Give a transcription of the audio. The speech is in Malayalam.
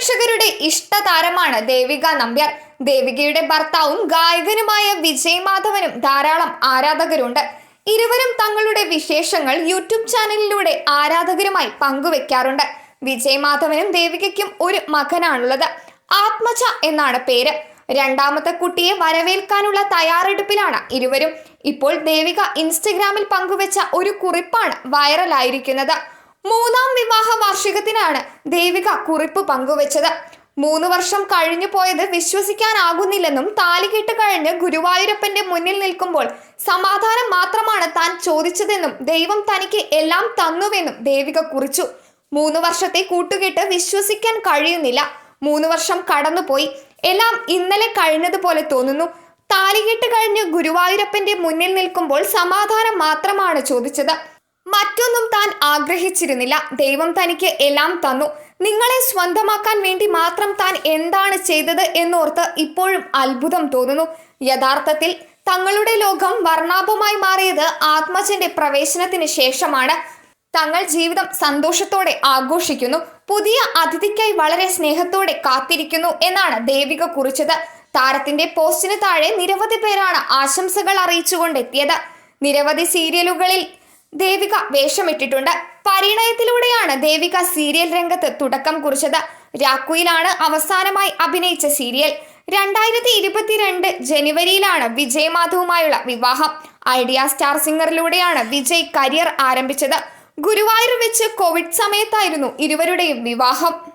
പ്രേക്ഷകരുടെ ഇഷ്ട താരമാണ് ദേവിക നമ്പ്യാർ. ദേവികയുടെ ഭർത്താവും ഗായകനുമായ വിജയ് മാധവനും ധാരാളം ആരാധകരുണ്ട്. ഇരുവരും തങ്ങളുടെ വിശേഷങ്ങൾ യൂട്യൂബ് ചാനലിലൂടെ ആരാധകരുമായി പങ്കുവെക്കാറുണ്ട്. വിജയ് മാധവനും ദേവികയ്ക്കും ഒരു മകനാണുള്ളത്. ആത്മജ എന്നാണ് പേര്. രണ്ടാമത്തെ കുട്ടിയെ വരവേൽക്കാനുള്ള തയ്യാറെടുപ്പിലാണ് ഇരുവരും. ഇപ്പോൾ ദേവിക ഇൻസ്റ്റഗ്രാമിൽ പങ്കുവെച്ച ഒരു കുറിപ്പാണ് വൈറലായിരിക്കുന്നത്. മൂന്നാം വിവാഹ വാർഷികത്തിനാണ് ദേവിക കുറിപ്പ് പങ്കുവച്ചത്. മൂന്ന് വർഷം കഴിഞ്ഞു പോയത് വിശ്വസിക്കാനാകുന്നില്ലെന്നും താലി കെട്ട് കഴിഞ്ഞ് ഗുരുവായൂരപ്പന്റെ മുന്നിൽ നിൽക്കുമ്പോൾ സമാധാനം മാത്രമാണ് താൻ ചോദിച്ചതെന്നും ദൈവം തനിക്ക് എല്ലാം തന്നുവെന്നും ദേവിക കുറിച്ചു. മൂന്ന് വർഷത്തെ കൂട്ടുകെട്ട് വിശ്വസിക്കാൻ കഴിയുന്നില്ല. മൂന്ന് വർഷം കടന്നുപോയി. എല്ലാം ഇന്നലെ കഴിഞ്ഞതുപോലെ തോന്നുന്നു. താലികെട്ട് കഴിഞ്ഞ് ഗുരുവായൂരപ്പന്റെ മുന്നിൽ നിൽക്കുമ്പോൾ സമാധാനം മാത്രമാണ് ചോദിച്ചത്. മറ്റൊന്നും ആഗ്രഹിച്ചിരുന്നില്ല. ദൈവം തനിക്ക് എല്ലാം തന്നു. നിങ്ങളെ സ്വന്തമാക്കാൻ വേണ്ടി മാത്രം താൻ എന്താണ് ചെയ്തത് എന്നോർത്ത് ഇപ്പോഴും അത്ഭുതം തോന്നുന്നു. യഥാർത്ഥത്തിൽ തങ്ങളുടെ ലോകം വർണാഭമായി മാറിയത് ആത്മജന്റെ പ്രവേശനത്തിന് ശേഷമാണ്. തങ്ങൾ ജീവിതം സന്തോഷത്തോടെ ആഘോഷിക്കുന്നു. പുതിയ അതിഥിക്കായി വളരെ സ്നേഹത്തോടെ കാത്തിരിക്കുന്നു എന്നാണ് ദേവിക കുറിച്ചത്. താരത്തിന്റെ പോസ്റ്റിന് താഴെ നിരവധി പേരാണ് ആശംസകൾ അറിയിച്ചുകൊണ്ടെത്തിയത്. നിരവധി സീരിയലുകളിൽ ദേവിക വേഷമിട്ടിട്ടുണ്ട്. പരിണയത്തിലൂടെയാണ് ദേവിക സീരിയൽ രംഗത്ത് തുടക്കം കുറിച്ചത്. രാക്കുയിലാണ് അവസാനമായി അഭിനയിച്ച സീരിയൽ. രണ്ടായിരത്തി ഇരുപത്തിരണ്ട് ജനുവരിയിലാണ് വിജയ് മാധവുമായുള്ള വിവാഹം. ഐഡിയ സ്റ്റാർ സിംഗറിലൂടെയാണ് വിജയ് കരിയർ ആരംഭിച്ചത്. ഗുരുവായൂർ വെച്ച് കോവിഡ് സമയത്തായിരുന്നു ഇരുവരുടെയും വിവാഹം.